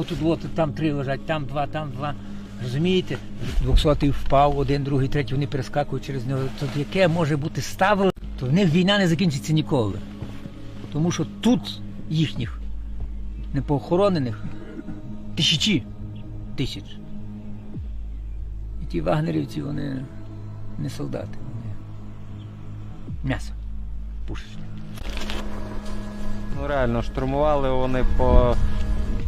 Отут от, там три лежать, там два, там два. Розумієте? Двохсотий впав, один, другий, третій, вони перескакують через нього. Тут яке може бути ставило, то в них війна не закінчиться ніколи. Тому що тут їхніх непоохоронених тисячі тисяч. І ті вагнерівці, вони не солдати, вони м'ясо пушечне. Ну реально, штурмували вони по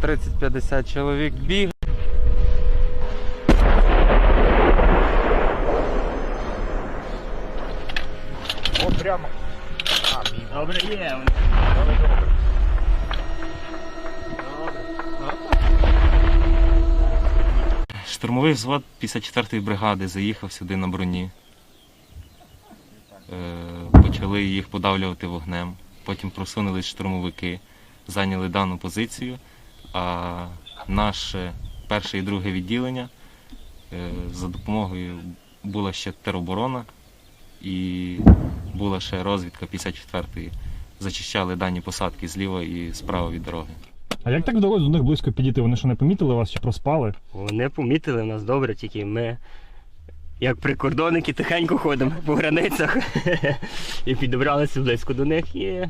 30-50 чоловік біг. Добре, є. Штурмовий взвод 54-ї бригади заїхав сюди на броні. Е, Почали їх подавлювати вогнем. Потім просунулись штурмовики, зайняли дану позицію. А наше перше і друге відділення е, за допомогою була ще тероборона і була ще розвідка 54-ї. Зачищали дані посадки зліва і справа від дороги. А як так вдалося до них близько підійти? Вони що не помітили вас чи проспали? Вони помітили нас добре, тільки ми, як прикордонники, тихенько ходимо по границях і підібралися близько до них і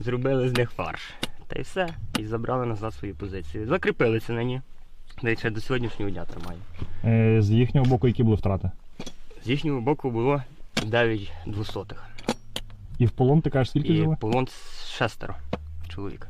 зробили з них фарш. Та й все. І забрали назад свої позиції. Закріпилися на ній. Дивіться, до сьогоднішнього дня тримає. Е, з їхнього боку, які були втрати? З їхнього боку було 9 двохсотих. І в полон ти кажеш, скільки І взяли? полон шестеро чоловік.